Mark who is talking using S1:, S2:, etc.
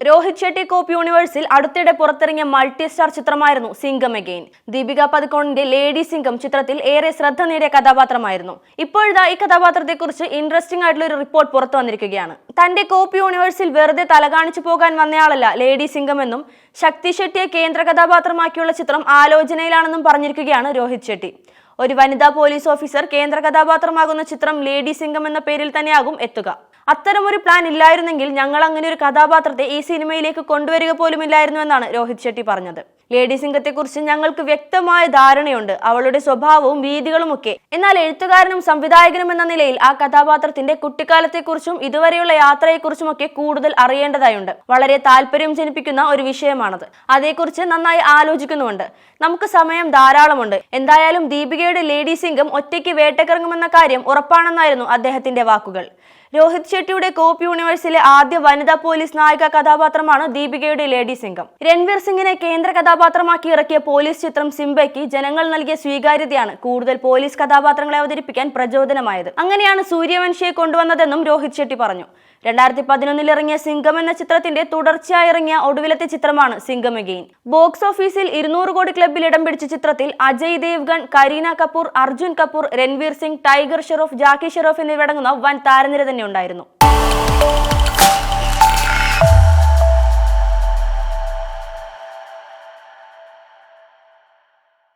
S1: രോഹിത് ഷെട്ടി കോപ്പ് യൂണിവേഴ്സിൽ അടുത്തിടെ പുറത്തിറങ്ങിയ multi star ചിത്രമായിരുന്നു സിംഗം അഗെയിൻ. ദീപിക പതുക്കോണിന്റെ ലേഡി സിംഗം ചിത്രത്തിൽ ഏറെ ശ്രദ്ധ നേടിയ കഥാപാത്രമായിരുന്നു. ഇപ്പോഴത്തെ ഈ കഥാപാത്രത്തെക്കുറിച്ച് ഇൻട്രസ്റ്റിംഗ് ആയിട്ടുള്ള ഒരു റിപ്പോർട്ട് പുറത്തു വന്നിരിക്കുകയാണ്. തന്റെ കോപ്പ് യൂണിവേഴ്സിൽ വെറുതെ തലകാണിച്ചു പോകാൻ വന്നയാളല്ല ലേഡി സിംഗം എന്നും ശക്തി ഷെട്ടിയെ കേന്ദ്ര കഥാപാത്രമാക്കിയുള്ള ചിത്രം ആലോചനയിലാണെന്നും പറഞ്ഞിരിക്കുകയാണ് രോഹിത് ഷെട്ടി. ഒരു വനിതാ പോലീസ് ഓഫീസർ കേന്ദ്ര കഥാപാത്രമാകുന്ന ചിത്രം ലേഡി സിംഗം എന്ന പേരിൽ തന്നെയാകും എത്തുക. അത്തരമൊരു പ്ലാൻ ഇല്ലായിരുന്നെങ്കിൽ ഞങ്ങൾ അങ്ങനെ ഒരു കഥാപാത്രത്തെ ഈ സിനിമയിലേക്ക് കൊണ്ടുവരിക പോലുമില്ലായിരുന്നു എന്നാണ് രോഹിത് ഷെട്ടി പറഞ്ഞത്. ലേഡി സിംഗത്തെക്കുറിച്ച് ഞങ്ങൾക്ക് വ്യക്തമായ ധാരണയുണ്ട്. അവളുടെ സ്വഭാവവും രീതികളുമൊക്കെ. എന്നാൽ എഴുത്തുകാരനും സംവിധായകനും എന്ന നിലയിൽ ആ കഥാപാത്രത്തിന്റെ കുട്ടിക്കാലത്തെക്കുറിച്ചും ഇതുവരെയുള്ള യാത്രയെക്കുറിച്ചും ഒക്കെ കൂടുതൽ അറിയേണ്ടതായുണ്ട്. വളരെ താല്പര്യം ജനിപ്പിക്കുന്ന ഒരു വിഷയമാണത്. അതേക്കുറിച്ച് നന്നായി ആലോചിക്കുന്നുമുണ്ട്. നമുക്ക് സമയം ധാരാളമുണ്ട്. എന്തായാലും ദീപികയുടെ ലേഡി സിംഗം ഒറ്റയ്ക്ക് വേട്ടക്കിറങ്ങുമെന്ന കാര്യം ഉറപ്പാണെന്നായിരുന്നു അദ്ദേഹത്തിന്റെ വാക്കുകൾ. രോഹിത് ഷെട്ടിയുടെ കോപ്പ് യൂണിവേഴ്സിലെ ആദ്യ വനിതാ പോലീസ് നായിക കഥാപാത്രമാണ് ദീപികയുടെ ലേഡി സിംഗം. രൺവീർ സിംഗിനെ കേന്ദ്ര കഥാപാത്രമാക്കി ഇറക്കിയ പോലീസ് ചിത്രം സിംബയ്ക്ക് ജനങ്ങൾ നൽകിയ സ്വീകാര്യതയാണ് കൂടുതൽ പോലീസ് കഥാപാത്രങ്ങളെ അവതരിപ്പിക്കാൻ പ്രചോദനമായത്. അങ്ങനെയാണ് സൂര്യവംശിയെ കൊണ്ടുവന്നതെന്നും രോഹിത് ഷെട്ടി പറഞ്ഞു. രണ്ടായിരത്തി പതിനൊന്നിൽ ഇറങ്ങിയ സിംഗം എന്ന ചിത്രത്തിന്റെ തുടർച്ചയായി ഇറങ്ങിയ ഒടുവിലത്തെ ചിത്രമാണ് സിംഗം അഗെയിൻ. ബോക്സ് ഓഫീസിൽ ഇരുന്നൂറ് കോടി ക്ലബിൽ ഇടം പിടിച്ച ചിത്രത്തിൽ അജയ് ദേവ്ഗൺ കരീന കപൂർ അർജുൻ കപൂർ രൺവീർ സിംഗ് ടൈഗർ ഷെറോഫ് ജാക്കി ഷെറോഫ് എന്നിവരടങ്ങുന്ന വൻ താരനിര തന്നെ ഉണ്ടായിരുന്നു.